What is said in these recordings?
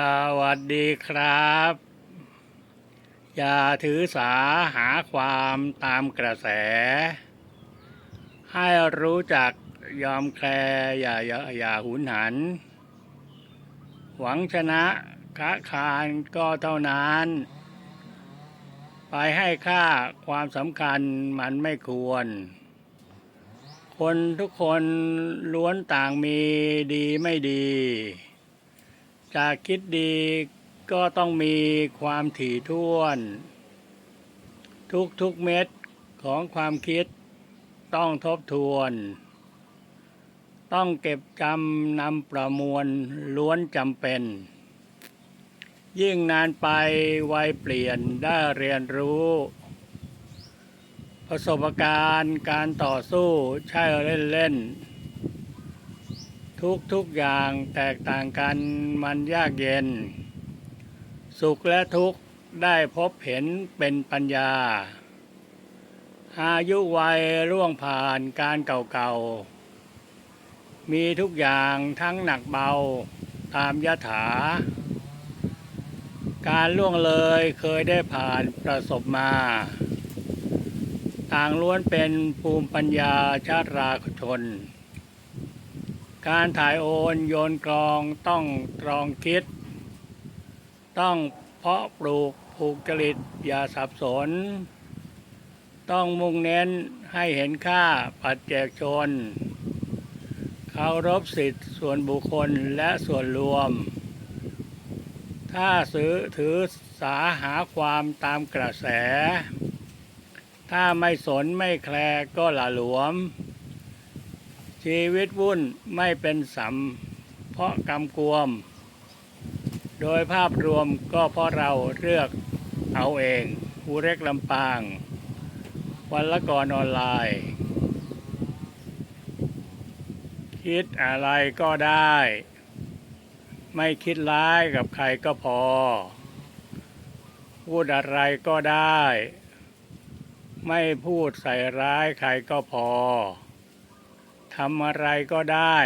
สวัสดีครับ อย่าถือสาหาความตามกระแส ให้รู้จักยอมแคลอย่าอย่าอย่าหุนหัน หวังชนะค้าคานก็เท่านั้น ไปให้ค่าความสำคัญมันไม่ควร คนทุกคนล้วนต่างมีดีไม่ดี จะคิดดีก็ต้องมีความถี่ถ้วน ทุกทุกเม็ดของความคิดต้องทบทวน ต้องเก็บจำนำประมวลล้วนจำเป็น ยิ่งนานไปวัยเปลี่ยนได้เรียนรู้ ประสบการณ์การต่อสู้ใช่เล่นๆ ทุกทุกอย่างแตกต่างกันมันยากเย็น สุขและทุกข์ได้พบเห็นเป็นปัญญา อายุวัยร่วงผ่านการเก่าๆ มีทุกอย่างทั้งหนักเบาตามยถา การล่วงเลยเคยได้ผ่านประสบมา ต่างล้วนเป็นภูมิปัญญาชาติราชน การถ่ายโอนโยนกรองต้องตรองคิด ต้องเพาะปลูกผูกจริตอย่าสับสน ต้องมุ่งเน้นให้เห็นค่าปัจเจกชนเคารพสิทธิส่วนบุคคลและส่วนรวม ถ้าซื้อถือสาหาความตามกระแส ถ้าไม่สนไม่แคลก็หละหลวม ชีวิตวุ่นไม่เป็นสัมเพราะกำกวม โดยภาพรวมก็เพราะเราเลือกเอาเองผู้เล็กลำปาง วันละก่อนออนไลน์ คิดอะไรก็ได้ ไม่คิดร้ายกับใครก็พอ พูดอะไรก็ได้ ไม่พูดใส่ร้ายใครก็พอ ทำอะไรก็ได้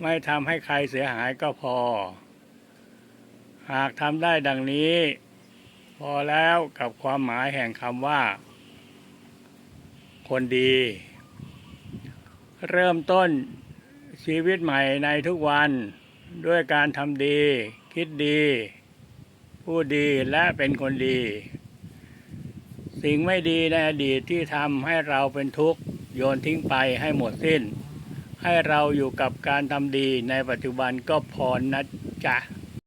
ไม่ทำให้ใครเสียหายก็พอ หากทำได้ดังนี้ พอแล้วกับความหมายแห่งคำว่า คนดี เริ่มต้นชีวิตใหม่ในทุกวันด้วยการทำดี คิดดี พูดดีและเป็นคนดี สิ่งไม่ดีในอดีตที่ทำให้เราเป็นทุกข์ โยนทิ้งไปให้หมดสิ้น ให้เราอยู่กับการทำดีในปัจจุบันก็พอนะจ๊ะ